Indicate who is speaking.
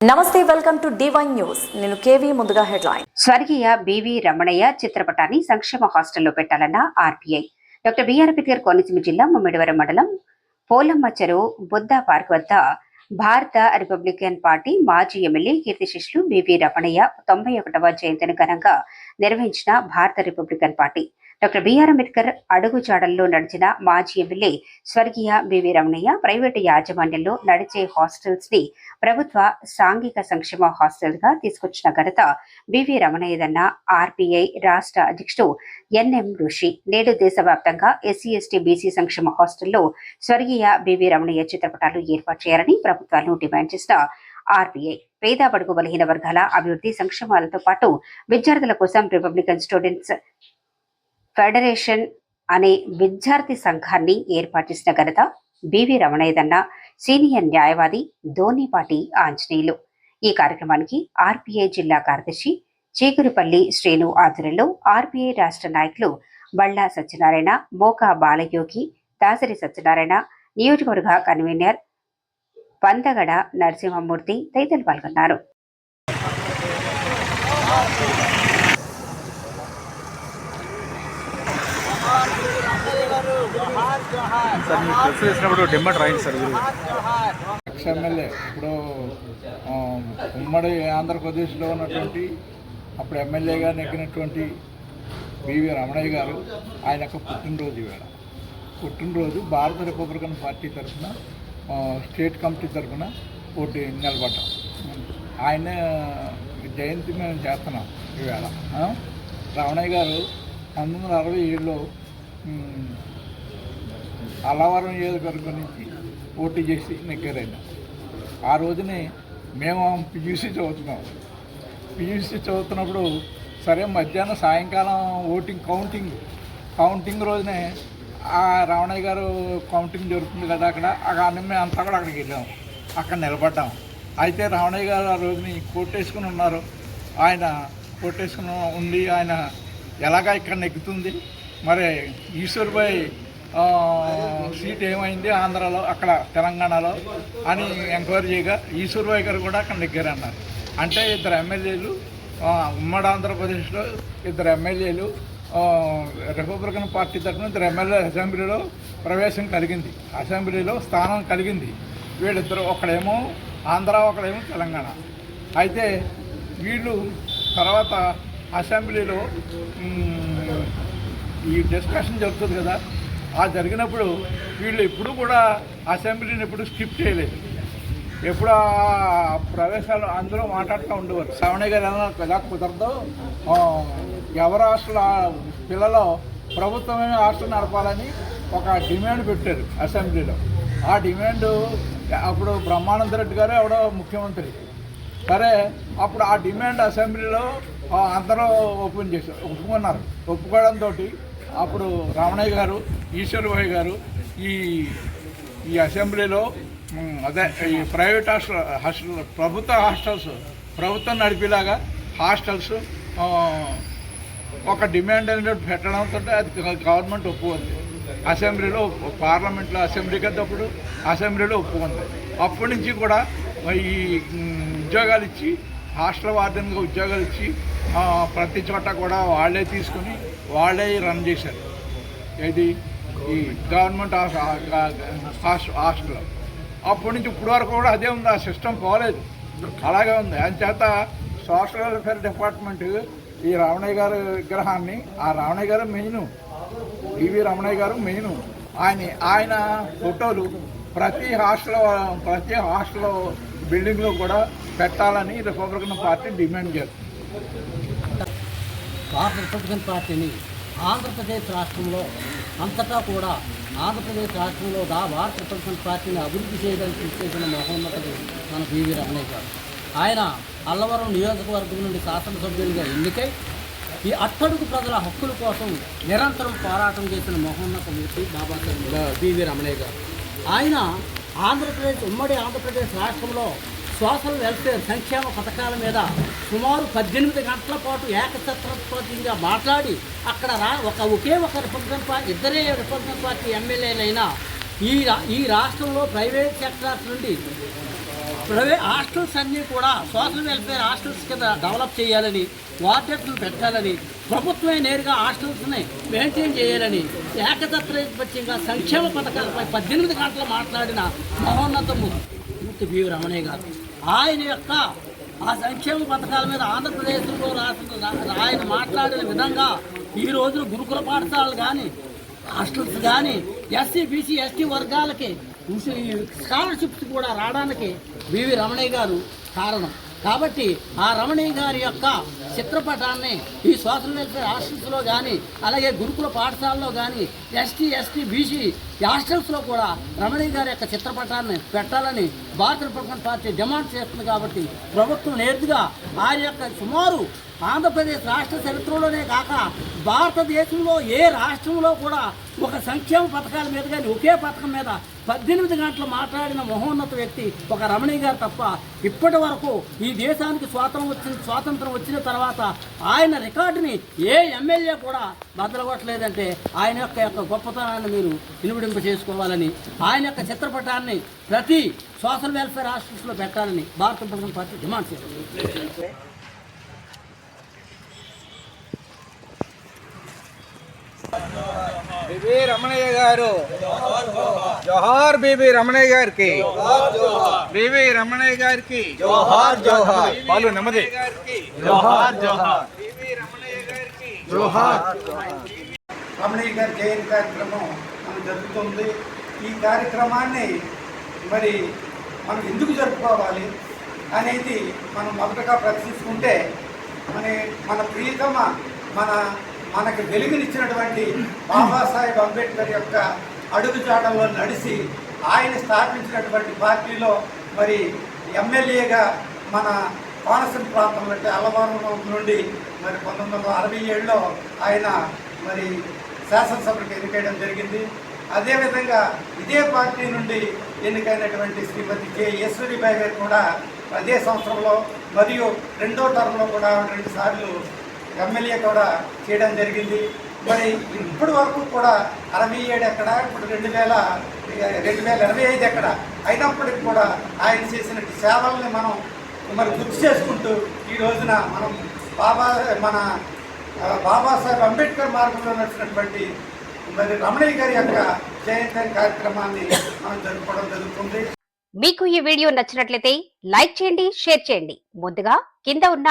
Speaker 1: నమస్తే welcome to divine news నేను KV ముందుగా హెడ్లైన్.
Speaker 2: స్వర్గీయ బివి రమణయ్య చిత్రపటాన్ని సంక్షేమ హాస్టల్లో పెట్టాలన్న RPI doctor BR Ambedkar Konaseema జిల్లా ముమ్మిడివరం మండలం పోలమ్మ చెరువు బుద్ధ పార్క్ వద్ద భారత రిపబ్లికన్ పార్టీ మాజీ ఎమ్మెల్యే కీర్తిశిష్యులు బివి రమణయ్య తొంభై ఒకటవ జయంతిని ఘనంగా నిర్వహించిన Bharata Republican Party. Doctor BR Ambedkar అడుగుజాడల్లో నడిచిన మాజీ ఎమ్మెల్యే స్వర్గీయ బివి రమణయ్య ప్రైవేటు యాజమాన్యంలో నడిచే హాస్టల్స్ని ప్రభుత్వ సాంఘిక సంక్షేమ హాస్టల్గా తీసుకొచ్చిన ఘనత బివి రమణయ్యదన్న ఆర్పీఐ రాష్ట్ర అధ్యక్షుడు ఎన్ఎం ఋషి. నేడు దేశవ్యాప్తంగా ఎస్సీ ఎస్టీ బీసీ సంక్షేమ హాస్టల్లో స్వర్గీయ బివి రమణయ్య చిత్రపటాలు ఏర్పాటు చేయాలని ప్రభుత్వాలను డిమాండ్ చేసిన ఆర్బీఐ. పేద బడుగు బలహీన వర్గాల అభివృద్ధి సంక్షేమాలతో పాటు విద్యార్థుల కోసం రిపబ్లికన్ స్టూడెంట్స్ ఫెడరేషన్ అనే విద్యార్థి సంఘాన్ని ఏర్పాటు చేసిన ఘనత బివి రమణయ్యదన్న సీనియర్ న్యాయవాది ధోనిపాటి ఆంజనేయులు. ఈ కార్యక్రమానికి ఆర్పీఐ జిల్లా కార్యదర్శి చీకురుపల్లి శ్రేణు ఆధ్వర్యంలో ఆర్పీఐ రాష్ట్ర నాయకులు బళ్ళా సత్యనారాయణ మోకా బాలయోగి దాసరి సత్యనారాయణ నియోజకవర్గ కన్వీనర్ పందగడ నరసింహమూర్తి తదితరులు పాల్గొన్నారు.
Speaker 3: సార్ మీరు ప్రెస్ చేసినప్పుడు డిమ్మట్ రాయండి సార్ మీరు.
Speaker 4: ఎక్స్ ఎమ్మెల్యే ఇప్పుడు ఉమ్మడి ఆంధ్రప్రదేశ్లో ఉన్నటువంటి అప్పుడు ఎమ్మెల్యేగా నెగ్గినటువంటి పివి రమణయ్య గారు ఆయన యొక్క పుట్టినరోజు ఇవాళ పుట్టినరోజు భారత రిపబ్లికన్ పార్టీ తరఫున స్టేట్ కమిటీ తరఫున పోటీ నిలబడ్డాం. ఆయన జయంతి మేము చేస్తున్నాం ఈవేళ రమణయ్య గారు పంతొమ్మిది వందల అరవై ఏడులో అల్లవరం నియోజకవర్గం నుంచి పోటీ చేసి నెగ్గారైన. ఆ రోజునే మేము పియూసీ చదువుతున్నాం. పియూసీ చదువుతున్నప్పుడు సరే మధ్యాహ్నం సాయంకాలం ఓటింగ్ కౌంటింగ్ కౌంటింగ్ రోజునే ఆ రావణయ్య గారు కౌంటింగ్ జరుగుతుంది కదా అక్కడ అక్కడ మేము అంతా కూడా అక్కడికి వెళ్ళాం. అక్కడ నిలబడ్డాం. అయితే రావణయ్య గారు ఆ రోజుని కోటేసుకుని ఉన్నారు. ఆయన కోటేసుకుని ఉండి ఆయన ఎలాగా ఇక్కడ నెగ్గుతుంది? మరి ఈశ్వర్భాయ్ సీట్ ఏమైంది ఆంధ్రాలో అక్కడ తెలంగాణలో అని ఎంక్వైరీ చేయగా ఈశ్వర్భాయ్ గారు కూడా అక్కడ నెగ్గారన్నారు. అంటే ఇద్దరు ఎమ్మెల్యేలు ఉమ్మడి ఆంధ్రప్రదేశ్లో ఇద్దరు ఎమ్మెల్యేలు రిపబ్లికన్ పార్టీ తరఫున ఇద్దరు ఎమ్మెల్యే అసెంబ్లీలో ప్రవేశం కలిగింది. అసెంబ్లీలో స్థానం కలిగింది. వీళ్ళిద్దరు ఒకడేమో ఆంధ్ర ఒకడేమో తెలంగాణ. అయితే వీళ్ళు తర్వాత అసెంబ్లీలో ఈ డిస్కషన్ జరుగుతుంది కదా ఆ జరిగినప్పుడు వీళ్ళు ఎప్పుడు కూడా అసెంబ్లీని ఎప్పుడు స్కిప్ చేయలేదు. ఎప్పుడు ఆ ప్రవేశాలు అందరూ మాట్లాడుతూ ఉండేవారు. శ్రవణయ్య గారు ఎలా కుదరదో ఎవరు హాస్టల్ పిల్లలు ప్రభుత్వమే హాస్టల్ నడపాలని ఒక డిమాండ్ పెట్టారు అసెంబ్లీలో. ఆ డిమాండ్ అప్పుడు బ్రహ్మానంద రెడ్డి గారు ఎవడో ముఖ్యమంత్రి. సరే అప్పుడు ఆ డిమాండ్ అసెంబ్లీలో అందరూ ఓపెన్ చేశారు ఒప్పుకున్నారు. ఒప్పుకోవడంతో అప్పుడు రామణయ్య గారు ఈశ్వర్భాయ్ గారు ఈ ఈ అసెంబ్లీలో అదే ఈ ప్రైవేట్ హాస్టల్ హాస్టల్ ప్రభుత్వ హాస్టల్స్ ప్రభుత్వం నడిపేలాగా హాస్టల్స్ ఒక డిమాండ్ అనేది పెట్టడంతో అది గవర్నమెంట్ ఒప్పుకుంది. అసెంబ్లీలో పార్లమెంట్లో అసెంబ్లీకి వెళ్ళేటప్పుడు అసెంబ్లీలో ఒప్పుకుంది. అప్పటి నుంచి కూడా ఈ ఉద్యోగాలు ఇచ్చి హాస్టల్ వార్డెన్గా ఉద్యోగాలు ఇచ్చి ప్రతి చోట కూడా వాళ్ళే తీసుకుని వాళ్ళే రన్ చేశారు. ఏది? ఈ గవర్నమెంట్ హాస్టల్. అప్పటి నుంచి ఇప్పుడు వరకు కూడా అదే ఉంది. ఆ సిస్టమ్ పోలేదు. అలాగే ఉంది. అందుచేత సోషల్ వెల్ఫేర్ డిపార్ట్మెంట్ ఈ రావణయ్య గారి విగ్రహాన్ని ఆ రావణయ్య గారు మెయిన్. ఈవి రమణయ్య గారు మెయిన్. ఆయన ఆయన ఫోటోలు ప్రతి హాస్టల్ ప్రతి హాస్టల్ బిల్డింగ్లో కూడా పెట్టాలని రిపబ్లికన్ పార్టీ డిమాండ్ చేస్తుంది.
Speaker 5: భారత రిపబ్లికన్ పార్టీని ఆంధ్రప్రదేశ్ రాష్ట్రంలో అంతటా కూడా ఆంధ్రప్రదేశ్ రాష్ట్రంలో దా భారత రిపబ్లికన్ పార్టీని అభివృద్ధి చేయడానికి చేసిన మహోన్నతుడు మన బివి రమణయ్య గారు. ఆయన అల్లవరం నియోజకవర్గం నుండి శాసనసభ్యులుగా ఎన్నికై ఈ అట్టడుగు ప్రజల హక్కుల కోసం నిరంతరం పోరాటం చేసిన మహోన్నత మూర్తి బాబాసాహెబ్ బివి రమణయ్య గారు. ఆయన ఆంధ్రప్రదేశ్ ఉమ్మడి ఆంధ్రప్రదేశ్ రాష్ట్రంలో సోషల్ వెల్ఫేర్ సంక్షేమ పథకాల మీద సుమారు పద్దెనిమిది గంటల పాటు ఏకఛత్రపతిగా మాట్లాడి అక్కడ రా ఒక ఒకే ఒక రిపబ్లికన్ పార్టీ ఇద్దరే రిపబ్లికన్ పార్టీ ఎమ్మెల్యేలైనా ఈ రా ఈ రాష్ట్రంలో ప్రైవేట్ సెక్టార్స్ నుండి ప్రైవేట్ హాస్టల్స్ అన్నీ కూడా సోషల్ వెల్ఫేర్ హాస్టల్స్ కింద డెవలప్ చేయాలని వార్డెట్లు పెట్టాలని ప్రభుత్వమే నేరుగా హాస్టల్స్ని మెయింటైన్ చేయాలని ఏకతత్రపక్షంగా సంక్షేమ పథకాలపై పద్దెనిమిది గంటలు మాట్లాడిన మహోన్నతము. మూర్తి బి రమణయ్య గారు. ఆయన యొక్క ఆ సంక్షేమ పథకాల మీద ఆంధ్రప్రదేశ్లో రాసిన ఆయన మాట్లాడిన విధంగా ఈ రోజున గురుకుల పాఠశాలలు కానీ హాస్టల్స్ కానీ ఎస్సీ బీసీ ఎస్టీ వర్గాలకి స్కాలర్షిప్స్ కూడా రావడానికి వివి రమణయ్య గారు కారణం. కాబట్టి ఆ రమణయ్య గారి యొక్క చిత్రపటాన్ని ఈ సోషల్ వెల్ఫేర్ హాస్టల్స్లో కానీ అలాగే గురుకుల పాఠశాలలో కానీ ఎస్టీ ఎస్టీ బీసీ హాస్టల్స్లో కూడా రమణి గారి యొక్క చిత్రపటాన్ని పెట్టాలని భారత రిపబ్లికన్ పార్టీ డిమాండ్ చేస్తుంది కాబట్టి ప్రభుత్వం నేరుగా ఆ యొక్క సుమారు ఆంధ్రప్రదేశ్ రాష్ట్ర చరిత్రలోనే కాక భారతదేశంలో ఏ రాష్ట్రంలో కూడా ఒక సంక్షేమ పథకాల మీద కానీ ఒకే పథకం మీద పద్దెనిమిది గంటలు మాట్లాడిన మహోన్నత వ్యక్తి ఒక రమణి గారు తప్ప ఇప్పటి వరకు ఈ దేశానికి స్వాతంత్రం వచ్చిన స్వాతంత్రం వచ్చిన తర్వాత తర్వాత ఆయన రికార్డుని ఏ ఎమ్మెల్యే కూడా బద్దలగొట్టలేదంటే ఆయన యొక్క యొక్క గొప్పతనాన్ని మీరు వినివిడింప చేసుకోవాలని ఆయన యొక్క చిత్రపటాన్ని ప్రతి సోషల్ వెల్ఫేర్ హాస్టల్స్లో పెట్టాలని భారత ప్రభుత్వం పార్టీ డిమాండ్ చేస్తుంది.
Speaker 3: బీబీ రమణయ్య గారు. జోహార్ బీబీ రమణయ్య గారికి. బీబీ రమణయ్య గారికి. జోహార్ జోహార్. పాలు నెమ్మది. జోహార్ జోహార్. బీబీ రమణయ్య గారికి. జోహార్.
Speaker 6: రమణయ్య గారి జయంతి కార్యక్రమం మనం జరుగుతుంది. ఈ కార్యక్రమాన్ని మరి మనం ఎందుకు జరుపుకోవాలి అనేది మనం మొదటగా ప్రశ్నించుకుంటే మన మన ప్రియతమ మన మనకి వెలుగునిచ్చినటువంటి బాబాసాహెబ్ అంబేద్కర్ యొక్క అడుగుజాడల్లో నడిచి ఆయన స్థాపించినటువంటి పార్టీలో మరి ఎమ్మెల్యేగా మన కోనసీమ ప్రాంతం అంటే అల్లవరం నుండి మరి పంతొమ్మిది వందల అరవై ఏడులో ఆయన మరి శాసనసభకు ఎన్నికయడం జరిగింది. అదేవిధంగా ఇదే పార్టీ నుండి ఎన్నికైనటువంటి శ్రీమతి కె ఈశ్వరిబాయి గారు కూడా అదే సంవత్సరంలో మరియు రెండో టర్మ్లో కూడా రెండు సార్లు ఎమ్మెల్యే కూడా చేయడం జరిగింది. మరి ఇప్పటి వరకు కూడా అరవై ఏడు ఎక్కడ ఇప్పుడు రెండు వేల రెండు వేల ఇరవై ఐదు ఎక్కడ అయినప్పటికి కూడా ఆయన చేసిన సేవల్ని మనం మరి గుర్తు చేసుకుంటూ ఈ రోజున మనం బాబా మన బాబాసాహెబ్ అంబేద్కర్ మార్గంలో నడిచినటువంటి మరి రమణయ్య గారి యొక్క జయంతి కార్యక్రమాన్ని మనం జరుపుకోవడం జరుగుతుంది.
Speaker 2: మీకు ఈ వీడియో నచ్చినట్లయితే లైక్ చేయండి షేర్ చేయండి. ముందుగా కింద ఉన్న